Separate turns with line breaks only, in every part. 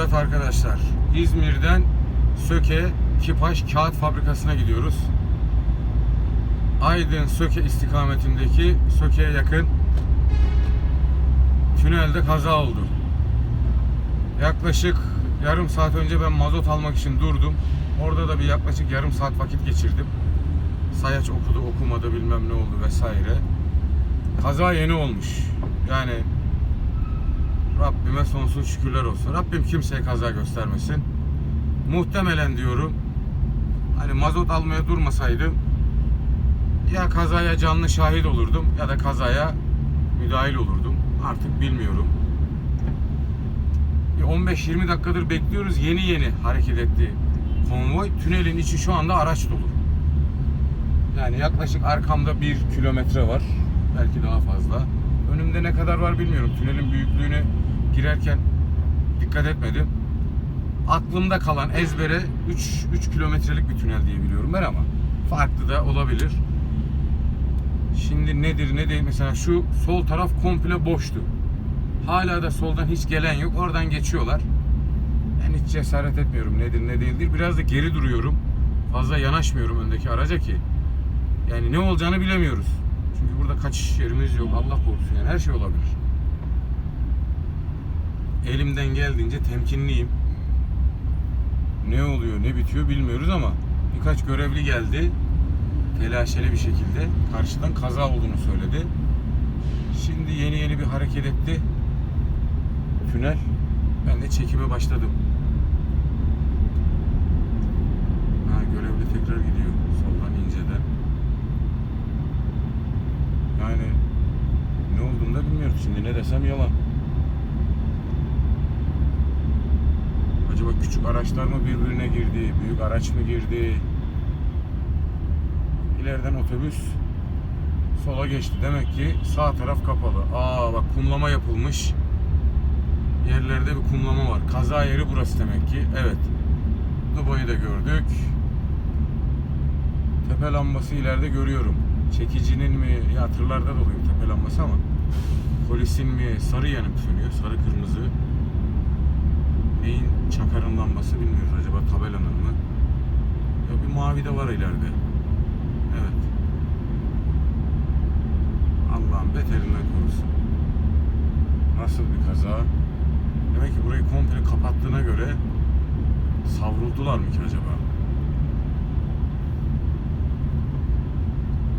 Evet arkadaşlar, İzmir'den Söke Kipaş Kağıt Fabrikası'na gidiyoruz. Aydın Söke istikametindeki Söke'ye yakın tünelde kaza oldu. Yaklaşık yarım saat önce ben mazot almak için durdum. Orada da bir yaklaşık yarım saat vakit geçirdim. Sayaç okudu, okumadı bilmem ne oldu vesaire. Kaza yeni olmuş. Yani Rabbime sonsuz şükürler olsun. Rabbim kimseye kaza göstermesin. Muhtemelen diyorum hani mazot almaya durmasaydım ya kazaya canlı şahit olurdum ya da kazaya müdahil olurdum. Artık bilmiyorum. Bir 15-20 dakikadır bekliyoruz. Yeni yeni hareket etti konvoy. Tünelin içi şu anda araç dolu. Yani yaklaşık arkamda bir kilometre var. Belki daha fazla. Önümde ne kadar var bilmiyorum. Tünelin büyüklüğüne girerken dikkat etmedim. Aklımda kalan ezbere 3 3 kilometrelik bir tünel diye biliyorum ben ama farklı da olabilir. Şimdi nedir ne değil mesela şu sol taraf komple boştu. Hala da soldan hiç gelen yok. Oradan geçiyorlar. Ben hiç cesaret etmiyorum nedir ne değildir. Biraz da geri duruyorum. Fazla yanaşmıyorum öndeki araca ki. Yani ne olacağını bilemiyoruz. Çünkü burada kaçış yerimiz yok. Allah korusun yani her şey olabilir. Elimden geldiğince temkinliyim. Ne oluyor, ne bitiyor bilmiyoruz ama birkaç görevli geldi. Telaşeli bir şekilde karşıdan kaza olduğunu söyledi. Şimdi yeni yeni bir hareket etti. Tünel. Ben de çekime başladım. Ha görevli tekrar gidiyor. Soldan inceden. Yani ne olduğunu da bilmiyorum. Şimdi ne desem yalan. Acaba küçük araçlar mı birbirine girdi? Büyük araç mı girdi? İleriden otobüs sola geçti. Demek ki sağ taraf kapalı. Aa bak kumlama yapılmış. Yerlerde bir kumlama var. Kaza yeri burası demek ki. Evet. Dubai'yi de gördük. Tepe lambası ileride görüyorum. Çekicinin mi? Ya tırlarda da oluyor tepe lambası ama. Polisin mi? Sarı yanıp sönüyor. Sarı kırmızı. Çakarın lambası bilmiyoruz. Acaba tabelanın mı? Ya bir mavi de var ileride. Evet. Allah'ım beterinden korusun. Nasıl bir kaza? Demek ki burayı komple kapattığına göre savruldular mı ki acaba?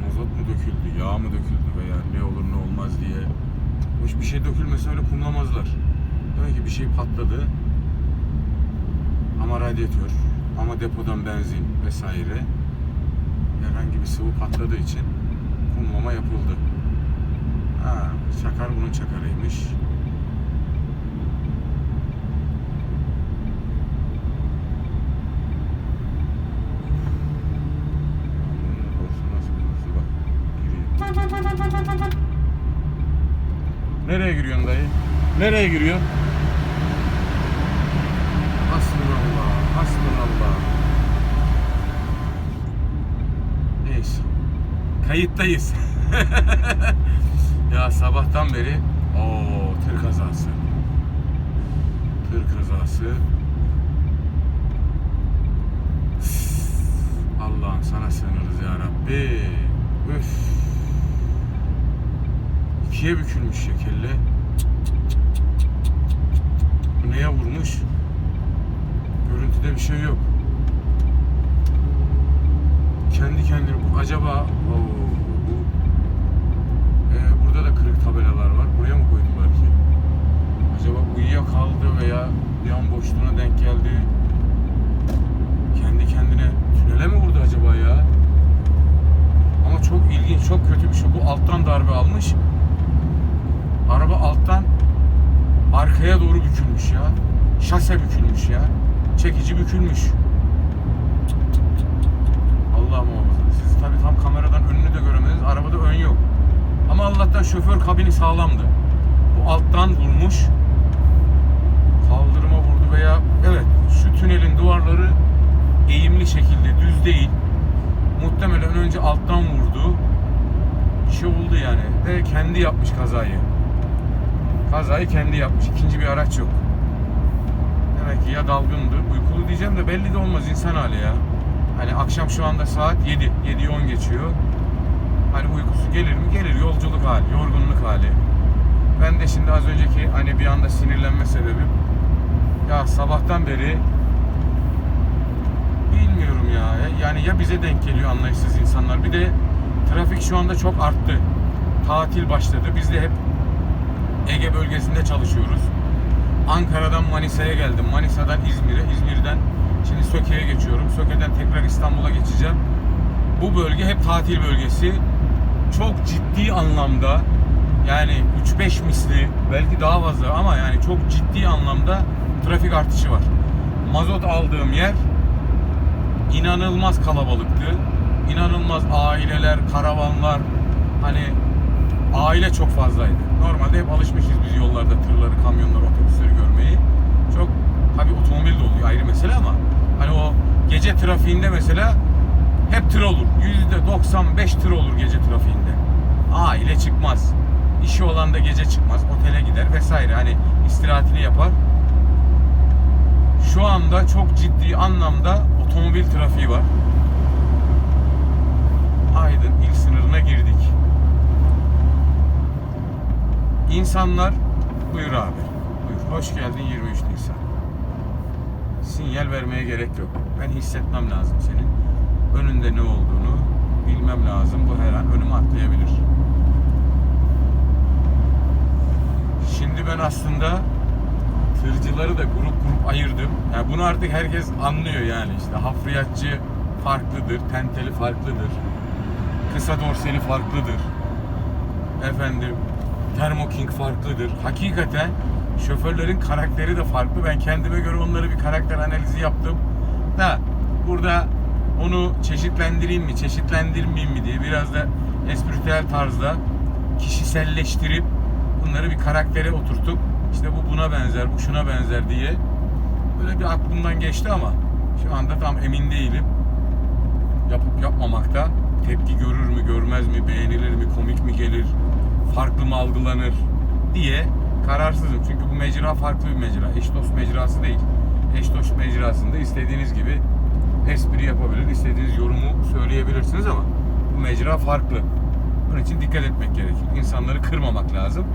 Mazot mu döküldü, yağ mı döküldü veya ne olur ne olmaz diye. Hoş bir şey dökülmese öyle kumlamazlar. Demek ki bir şey patladı. Ama radyatör, ama depodan benzin vesaire herhangi bir sıvı patladığı için kumlama yapıldı. Ha, çakar bunun çakarıymış. Nereye giriyorsun dayı? Nereye giriyor? Hasbunallah. Neyse. Kayıttayız. ya sabahtan beri o tır kazası. Tır kazası. Allah'ım sana sığınırız ya Rabbi. Üf. İkiye bükülmüş. Bu neye vurmuş? Görüntüde bir şey yok. Kendi kendine acaba Oo, bu Ee, burada da kırık tabelalar var. Buraya mı koydular ki? Acaba uyuyakaldı veya bir an boşluğuna denk geldi. Kendi kendine tünele mi vurdu acaba ya? Ama çok ilginç, çok kötü bir şey. Bu alttan darbe almış. Araba alttan arkaya doğru bükülmüş ya. Şase bükülmüş ya. Çekici bükülmüş. Allah muhafaza. Siz tabi tam kameradan önünü de göremediniz. Arabada ön yok. Ama Allah'tan şoför kabini sağlamdı. Bu alttan vurmuş. Kaldırıma vurdu veya evet şu tünelin duvarları eğimli şekilde düz değil. Muhtemelen önce alttan vurdu. Bir şey oldu yani. Ve kendi yapmış kazayı. Kazayı kendi yapmış. İkinci bir araç yok. Belki ya dalgındır. Uykulu diyeceğim de belli de olmaz insan hali ya. Hani akşam şu anda saat 7. 7'yi 10 geçiyor. Hani uykusu gelir mi? Gelir. Yolculuk hali, yorgunluk hali. Ben de şimdi az önceki hani bir anda sinirlenme sebebim ya sabahtan beri bilmiyorum ya. Yani ya bize denk geliyor anlayışsız insanlar. Bir de trafik şu anda çok arttı. Tatil başladı. Biz de hep Ege bölgesinde çalışıyoruz. Ankara'dan Manisa'ya geldim. Manisa'dan İzmir'e, İzmir'den şimdi Söke'ye geçiyorum. Söke'den tekrar İstanbul'a geçeceğim. Bu bölge hep tatil bölgesi. Çok ciddi anlamda yani 3-5 misli belki daha fazla ama yani çok ciddi anlamda trafik artışı var. Mazot aldığım yer inanılmaz kalabalıktı. İnanılmaz aileler, karavanlar hani aile çok fazlaydı. Normalde hep alışmışız biz yollarda tırları, kamyonları, otobüsleri görmeyi. Çok tabii otomobil de oluyor ayrı mesele ama hani o gece trafiğinde mesela hep tır olur. %95 tır olur gece trafiğinde. Aile çıkmaz. İşi olan da gece çıkmaz. Otele gider vesaire. Hani istirahatini yapar. Şu anda çok ciddi anlamda otomobil trafiği var. Aydın il sınırına girdik. İnsanlar buyur abi. Buyur. Hoş geldin 23 Nisan. Sinyal vermeye gerek yok. Ben hissetmem lazım senin. Önünde ne olduğunu bilmem lazım. Bu her an önüme atlayabilir. Şimdi ben aslında tırcıları da grup grup ayırdım. Yani bunu artık herkes anlıyor yani işte hafriyatçı farklıdır, tenteli farklıdır. Kısa dorseli farklıdır. Efendim Thermo King farklıdır. Hakikaten şoförlerin karakteri de farklı. Ben kendime göre onları bir karakter analizi yaptım. Da burada onu çeşitlendireyim mi, çeşitlendirmeyeyim mi diye biraz da espritüel tarzda kişiselleştirip bunları bir karaktere oturtup işte bu buna benzer, bu şuna benzer diye böyle bir aklımdan geçti ama şu anda tam emin değilim. Yapıp yapmamakta tepki görür mü, görmez mi, beğenilir mi, komik mi gelir, farklı mı algılanır diye kararsızım. Çünkü bu mecra farklı bir mecra. Eş dost mecrası değil. Eş dost mecrasında istediğiniz gibi espri yapabilir, istediğiniz yorumu söyleyebilirsiniz ama bu mecra farklı. Bunun için dikkat etmek gerekir. İnsanları kırmamak lazım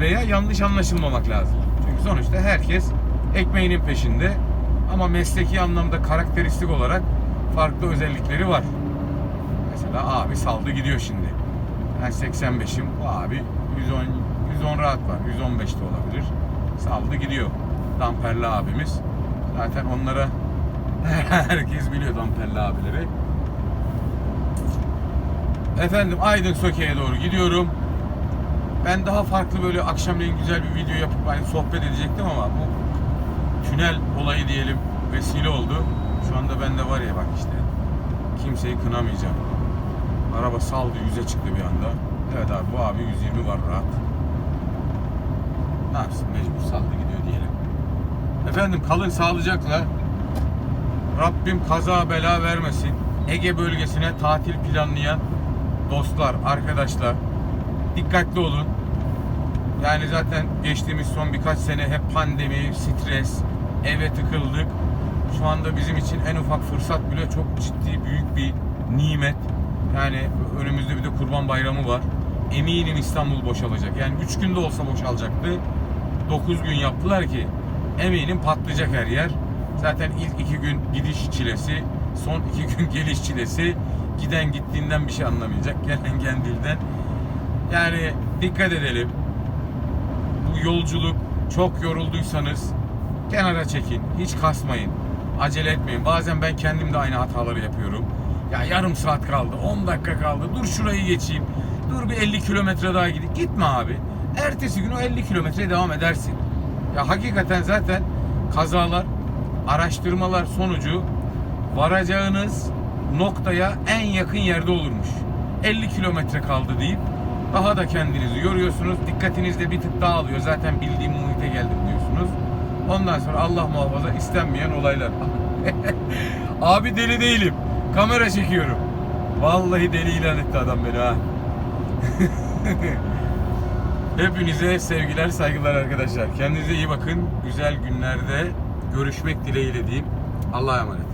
veya yanlış anlaşılmamak lazım. Çünkü sonuçta herkes ekmeğinin peşinde ama mesleki anlamda karakteristik olarak farklı özellikleri var. Mesela abi saldı gidiyor şimdi. Ben 85'im. Bu abi 110 110 rahat var. 115 de olabilir. Saldı gidiyor. Damperli abimiz. Zaten onlara herkes biliyor damperli abileri. Efendim Aydın Söke'ye doğru gidiyorum. Ben daha farklı böyle akşamleyin güzel bir video yapıp hani sohbet edecektim ama bu tünel olayı diyelim vesile oldu. Şu anda bende var ya bak işte. Kimseyi kınamayacağım. Araba saldı yüze çıktı bir anda. Evet abi bu abi 120 var rahat. Ne yapsın mecbur saldı gidiyor diyelim. Efendim kalın sağlıcakla. Rabbim kaza bela vermesin. Ege bölgesine tatil planlayan dostlar, arkadaşlar dikkatli olun. Yani zaten geçtiğimiz son birkaç sene hep pandemi, stres, eve tıkıldık. Şu anda bizim için en ufak fırsat bile çok ciddi büyük bir nimet. Yani önümüzde bir de Kurban Bayramı var. Eminim İstanbul boşalacak. Yani 3 günde olsa boşalacaktı. 9 gün yaptılar ki eminim patlayacak her yer. Zaten ilk iki gün gidiş çilesi, son iki gün geliş çilesi. Giden gittiğinden bir şey anlamayacak. Gelen kendilden. Yani dikkat edelim. Bu yolculuk çok yorulduysanız kenara çekin. Hiç kasmayın. Acele etmeyin. Bazen ben kendim de aynı hataları yapıyorum. Ya yarım saat kaldı, 10 dakika kaldı. Dur şurayı geçeyim. Dur bir 50 kilometre daha gideyim. Gitme abi. Ertesi gün o 50 kilometreye devam edersin. Ya hakikaten zaten kazalar, araştırmalar sonucu varacağınız noktaya en yakın yerde olurmuş. 50 kilometre kaldı deyip daha da kendinizi yoruyorsunuz. Dikkatiniz de bir tık dağılıyor. Zaten bildiğim muhite geldim diyorsunuz. Ondan sonra Allah muhafaza istenmeyen olaylar. Abi deli değilim. Kamera çekiyorum. Vallahi deli ilan etti adam beni ha. Hepinize sevgiler, saygılar arkadaşlar. Kendinize iyi bakın. Güzel günlerde görüşmek dileğiyle diyeyim. Allah'a emanet.